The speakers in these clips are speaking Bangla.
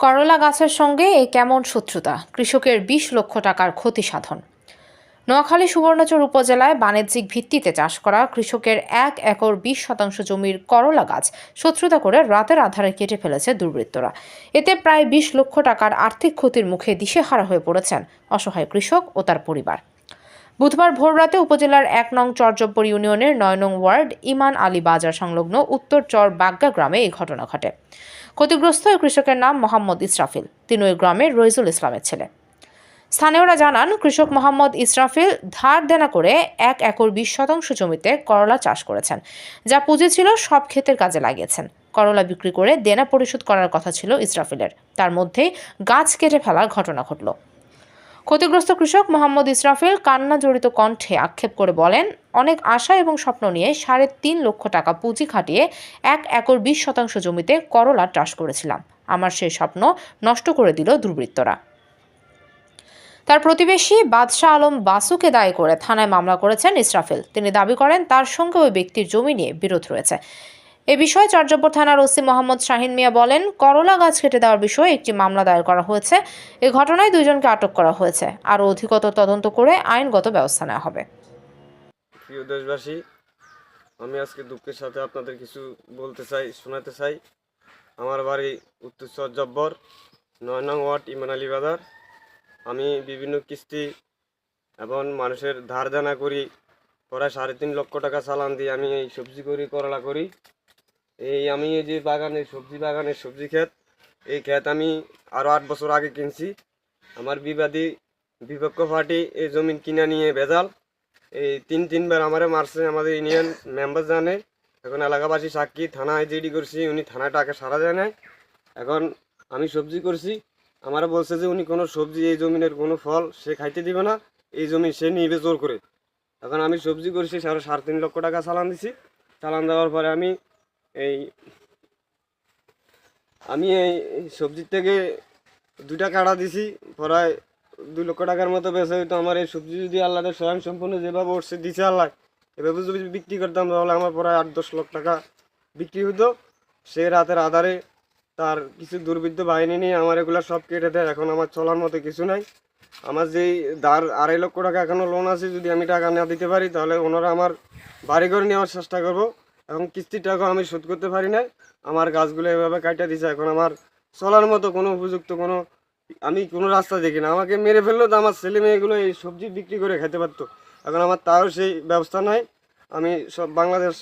করলা গাছের সঙ্গে এ কেমন শত্রুতা? কৃষকের বিশ লক্ষ টাকার ক্ষতি সাধন। নোয়াখালী সুবর্ণচর উপজেলায় বাণিজ্যিক ভিত্তিতে চাষ করা কৃষকের এক একর বিশ শতাংশ জমির করলা গাছ শত্রুতা করে রাতের আধারে কেটে ফেলেছে দুর্বৃত্তরা। এতে প্রায় বিশ লক্ষ টাকার আর্থিক ক্ষতির মুখে দিশেহারা হয়ে পড়েছেন অসহায় কৃষক ও তার পরিবার। বুধবার ভোররাতে উপজেলার এক নং চরজব্বর ইউনিয়নের নয় নং ওয়ার্ড ইমান আলী বাজার সংলগ্ন উত্তর চর বাগ্গা গ্রামে এই ঘটনা ঘটে। ক্ষতিগ্রস্ত ওই কৃষকের নাম মোহাম্মদ ইসরাফিল। তিনি ওই গ্রামের রইজুল ইসলামের ছেলে। স্থানীয়রা জানান, কৃষক মোহাম্মদ ইসরাফিল ধার দেনা করে এক একর বিশ শতাংশ জমিতে করলা চাষ করেছেন, যা পুঁজি ছিল সব ক্ষেতের কাজে লাগিয়েছেন। করলা বিক্রি করে দেনা পরিশোধ করার কথা ছিল ইসরাফিলের। তার মধ্যেই গাছ কেটে ফেলার ঘটনা ঘটল। ক্ষতিগ্রস্ত কৃষক মোহাম্মদ ইসরাফিল কান্না জড়িত কণ্ঠে আক্ষেপ করে বলেন, অনেক আশা এবং স্বপ্ন নিয়ে সাড়ে তিন লক্ষ টাকা পুঁজি খাটিয়ে এক একর বিশ শতাংশ জমিতে করলা চাষ করেছিলাম। আমার সেই স্বপ্ন নষ্ট করে দিল দুর্বৃত্তরা। তার প্রতিবেশী বাদশাহ আলম বাসুকে দায়ী করে থানায় মামলা করেছেন ইসরাফিল। তিনি দাবি করেন, তার সঙ্গে ওই ব্যক্তির জমি নিয়ে বিরোধ রয়েছে। এ বিষয়ে চর্যাপুর থানার ওসি মোহাম্মদ শাহিন মিয়া বলেন, করলা গাছ কেটে দেওয়ার বিষয়ে একটি মামলা দায়ের করা হয়েছে। এ ঘটনায় দুইজনকে আটক করা হয়েছে। আরও অধিকতর তদন্ত করে আইনগত ব্যবস্থা নেওয়া হবে। প্রিয় দেশবাসী, আমি আজকে দুঃখের সাথে আপনাদের কিছু বলতে চাই, শোনাতে চাই। আমার বাড়ি উত্তর জব্বর নয় নং ওয়ার্ড ইমান আলী বাজার। আমি বিভিন্ন কিস্তি এবং মানুষের ধার দেনা করি, প্রায় সাড়ে তিন লক্ষ টাকা চালান দিয়ে আমি এই সবজি করি, করলা করি। এই আমি এই যে বাগানে সবজি, বাগানের সবজি ক্ষেত, এই ক্ষেত আমি আরও আট বছর আগে কিনছি। আমার বিবাদী বিপক্ষ পার্টি এই জমিন কিনে নিয়ে ভেজাল। এই তিন, তিনবার আমারে মারছে, আমাদের ইউনিয়ন মেম্বার জানে। এখন এলাকাবাসী সাক্ষী থানায় জিডি করছি, উনি থানায় টাকা সারা দেয় নাই। এখন আমি সবজি করছি। আমারা বলছে যে উনি কোনো সবজি, এই জমিনের কোনো ফল সে খাইতে দিবে না, এই জমি সে নিবে জোর করে। এখন আমি সবজি করছি, সাড়ে সাড়ে তিন লক্ষ টাকা চালান দিছি। চালান দেওয়ার পরে আমি এই, আমি এই সবজির থেকে দুটা কাটা দিছি, প্রায় দু লক্ষ টাকার মতো বেচে হইতো। আমার এই সবজি যদি আল্লাহদের স্বয়ং সম্পূর্ণ যেভাবে উঠছে, দিছে আল্লাহ, এভাবে যদি বিক্রি করতাম, তাহলে আমার প্রায় আট দশ লক্ষ টাকা বিক্রি হতো সে রাতের আধারে তার কিছু দুর্বৃত্ত বাহিনী নিয়ে আমার এগুলো সব কেটে দেয়। এখন আমার চলার মতো কিছু নাই। আমার যেই দার আড়াই লক্ষ টাকা এখনও লোন আছে, যদি আমি টাকা না দিতে পারি, তাহলে ওনারা আমার বাড়ি ঘর নেওয়ার চেষ্টা করব। এবং কিস্তির টাকা আমি শোধ করতে পারি না আমার গাছগুলো এভাবে কাটা দিছে। এখন আমার চলার মতো কোনো উপযুক্ত কোনো, আমি কোনো রাস্তা দেখি না। আমাকে মেরে ফেললেও তো আমার ছেলে মেয়েগুলো এই সবজি বিক্রি করে খেতে পারতো। এখন আমার তাও সেই ব্যবস্থা নাই। আমি সব বাংলাদেশ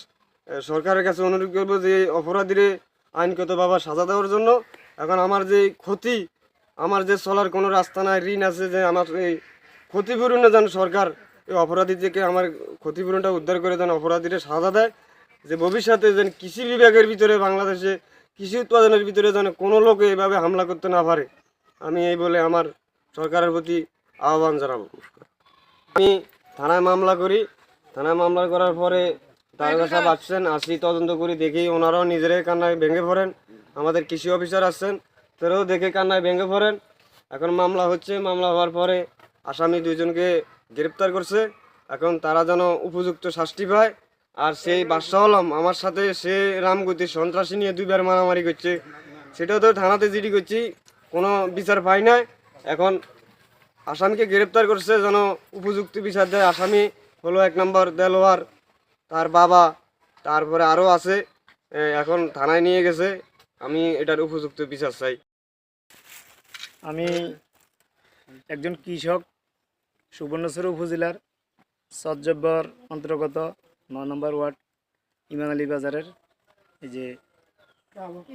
সরকারের কাছে অনুরোধ করব যে অপরাধীরে আইনগতভাবে সাজা দেওয়ার জন্য। এখন আমার যে ক্ষতি, আমার যে চলার কোনো রাস্তা নাই, ঋণ আছে যে আমার এই ক্ষতিপূরণে যেন সরকার এই অপরাধী থেকে আমার ক্ষতিপূরণটা উদ্ধার করে যেন অপরাধীরা সাজা দেয়। যে ভবিষ্যতে যেন কৃষি বিভাগের ভিতরে বাংলাদেশে কৃষি উৎপাদনের ভিতরে যেন কোনো লোক এইভাবে হামলা করতে না পারে আমি এই বলে আমার সরকারের প্রতি আহ্বান জানাব। আমি থানায় মামলা করি থানায় মামলা করার পরে দারোগা সাহেব আসছেন আসি তদন্ত করি দেখি ওনারাও নিজেরাই কান্নায় ভেঙে পড়েন আমাদের কৃষি অফিসার আসছেন তারাও দেখে কান্নায় ভেঙে পড়েন। এখন মামলা হচ্ছে মামলা হওয়ার পরে আসামি দুইজনকে গ্রেপ্তার করছে এখন তারা যেন উপযুক্ত শাস্তি পায় আর সেই বাদশাহ আমার সাথে সে রামগতি সন্ত্রাসী নিয়ে দুইবার মারামারি করছে। সেটাও তো থানাতে জিডি করছি, কোনো বিচার পাই নাই। এখন আসামিকে গ্রেপ্তার করছে যেন উপযুক্ত বিচার দেয়। আসামি হলো এক নম্বর দেলোয়ার, তার বাবা, তারপরে আরও আছে এখন থানায় নিয়ে গেছে। আমি এটার উপযুক্ত বিচার চাই। আমি একজন কৃষক সুবর্ণচর উপজেলার সজ্জব্বর অন্তর্গত ন নম্বর ওয়ার্ড ইমান আলী বাজারের এই যে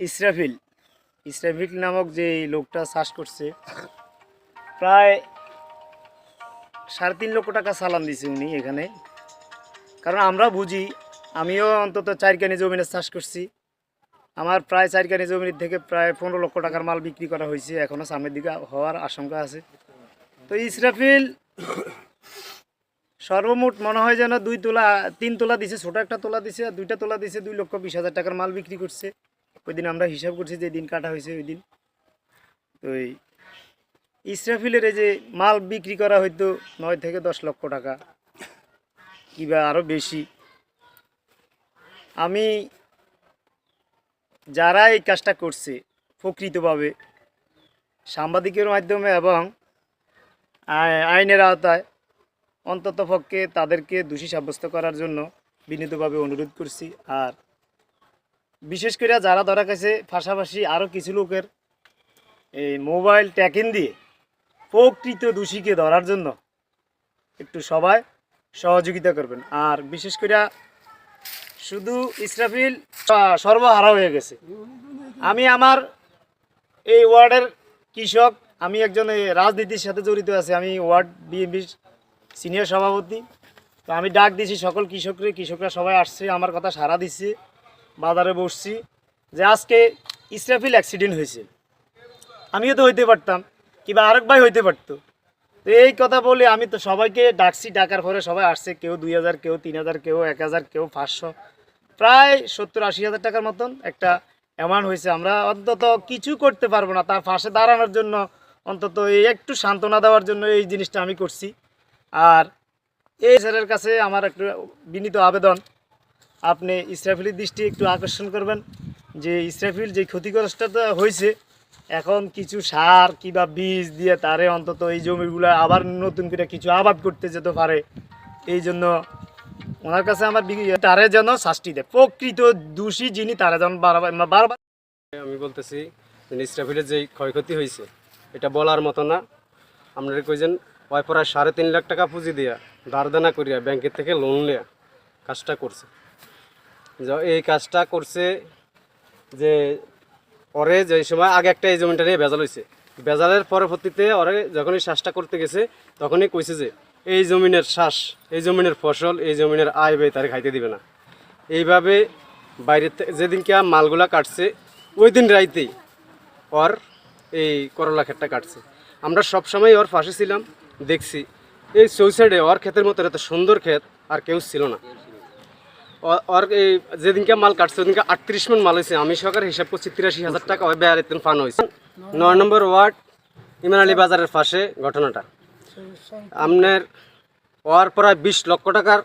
ইসরাফিল ইসরাফিল নামক যে লোকটা চাষ করছে, প্রায় সাড়ে তিন লক্ষ টাকা চালান দিছে উনি এখানে। কারণ আমরা বুঝি, আমিও অন্তত চারখানি জমিনে চাষ করছি। আমার প্রায় চারখানি জমির থেকে প্রায় পনেরো লক্ষ টাকার মাল বিক্রি করা হয়েছে এখনও সামনের দিকে হওয়ার আশঙ্কা আছে। তো ইসরাফিল সর্বমোট মনে হয় যেন দুই তোলা, তিন তোলা দিছে, ছোট একটা তোলা দিছে, আর দুইটা তোলা দিছে, দুই লক্ষ বিশ হাজার টাকার মাল বিক্রি করছে। ওই দিন আমরা হিসাব করছি যে দিন কাটা হয়েছে ওই দিন। তো এই ইসরাফিলের এই যে মাল বিক্রি করা হয়তো নয় থেকে দশ লক্ষ টাকা, কিবা আরও বেশি। আমি যারা এই কাজটা করছে প্রকৃতভাবে সাংবাদিকের মাধ্যমে এবং আই- আইনের আওতায় অন্তত পক্ষে তাদেরকে দোষী সাব্যস্ত করার জন্য বিনীতভাবে অনুরোধ করছি। আর বিশেষ করে যারা ধরা গেছে পাশাপাশি আরও কিছু লোকের এই মোবাইল ট্যাকিং দিয়ে প্রকৃত দোষীকে ধরার জন্য একটু সবাই সহযোগিতা করবেন। আর বিশেষ করে শুধু ইসরাফিল সর্বহারা হয়ে গেছে। আমি আমার এই ওয়ার্ডের কৃষক, আমি একজন রাজনীতির সাথে জড়িত আছি। আমি ওয়ার্ড বিএনপির সিনিয়র সভাপতি। তো আমি ডাক দিয়েছি সকল কৃষকরে, কৃষকরা সবাই আসছে, আমার কথা সারা দিচ্ছে, বাজারে বসছি যে আজকে ইসরাফিল অ্যাক্সিডেন্ট হয়েছে। আমিও তো হইতে পারতাম, কিংবা আরেক ভাই হইতে পারতো। তো এই কথা বলে আমি তো সবাইকে ডাকছি, ডাকার পরে সবাই আসছে, কেউ দুই হাজার, কেউ তিন হাজার, কেউ এক হাজার, কেউ পাঁচশো। প্রায় সত্তর আশি হাজার টাকার মতন একটা অ্যামাউন্ট হয়েছে। আমরা অন্তত কিছু করতে পারব না, তার পাশে দাঁড়ানোর জন্য অন্তত এই একটু সান্ত্বনা দেওয়ার জন্য এই জিনিসটা আমি করছি। আর এই স্যারের কাছে আমার একটু বিনীত আবেদন। আপনি ইসরাফিলের দৃষ্টি একটু আকর্ষণ করবেন। যে ইসরাফিল যে ক্ষতিগ্রস্তটা হয়েছে, এখন কিছু সার কিবা বীজ দিয়ে তারে অন্তত এই জমিগুলো আবার নতুন করে কিছু আবাদ করতে যেতে পারে। এই জন্য ওনার কাছে আমার তারে যেন শাস্তি দেয়। প্রকৃত দোষী যিনি, তারা যেন বারবার বারবার আমি বলতেছি ইসরাফিলের যে ক্ষয়ক্ষতি হয়েছে, এটা বলার মতো না। আপনারা কইছেন ওই প্রায় সাড়ে তিন লাখ টাকা পুঁজি দিয়া দারদানা করিয়া ব্যাংকের থেকে লোন নেয়া কাজটা করছে। এই কাজটা করছে যে ওরে যে সময় আগে একটা এই জমিটা নিয়ে ভেজাল হয়েছে ভেজালের পরবর্তীতে ওরে যখনই শ্বাসটা করতে গেছে, তখনই কইছে যে এই জমিনের শ্বাস, এই জমিনের ফসল, এই জমিনের আয় ব্যয় তারে খাইতে দিবে না। এইভাবে বাইরের যেদিনকে মালগুলা কাটছে ওই দিন রাইতেই ওর এই করলা ক্ষেতটা কাটছে। আমরা সবসময় ওর পাশে ছিলাম দেখছি, এই সুইসাইডে ওর ক্ষেতের মতো এত সুন্দর ক্ষেত আর কেউ ছিল না। ওর এই যেদিনকে মাল কাটছে, ওদিনকে আটত্রিশ মন মাল হয়েছে। আমি সরকার হিসাব করছি তিরাশি হাজার টাকা ওই বেয়ার ফান হয়েছে। নয় নম্বর ওয়ার্ড ইমান আলী বাজারের পাশে ঘটনাটা। আপনার ওর প্রায় বিশ লক্ষ টাকার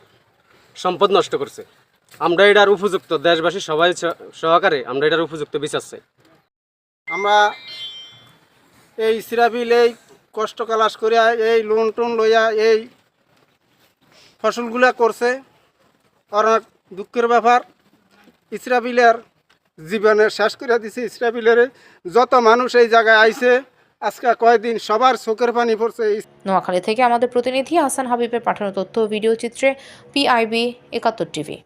সম্পদ নষ্ট করছে। আমরা এটার উপযুক্ত দেশবাসী সবাই সহকারে আমরা এটার উপযুক্ত বিচার চাই। আমরা এই ইসরাফিল এই কষ্ট কালাস করিয়া এই লোন টোন লইয়া এই ফসলগুলা করছে। অনেক দুঃখের ব্যাপার। ইসরাবিলের জীবনের শেষ করে দিছে। ইসরাফিলের যত মানুষ এই জায়গায় আইছে, আজকে কয়দিন সবার চোখের পানি পড়ছে। নোয়াখালী থেকে আমাদের প্রতিনিধি হাসান হাবিবের পাঠানো তথ্য ভিডিও চিত্রে পিআইবি একাত্তর টিভি।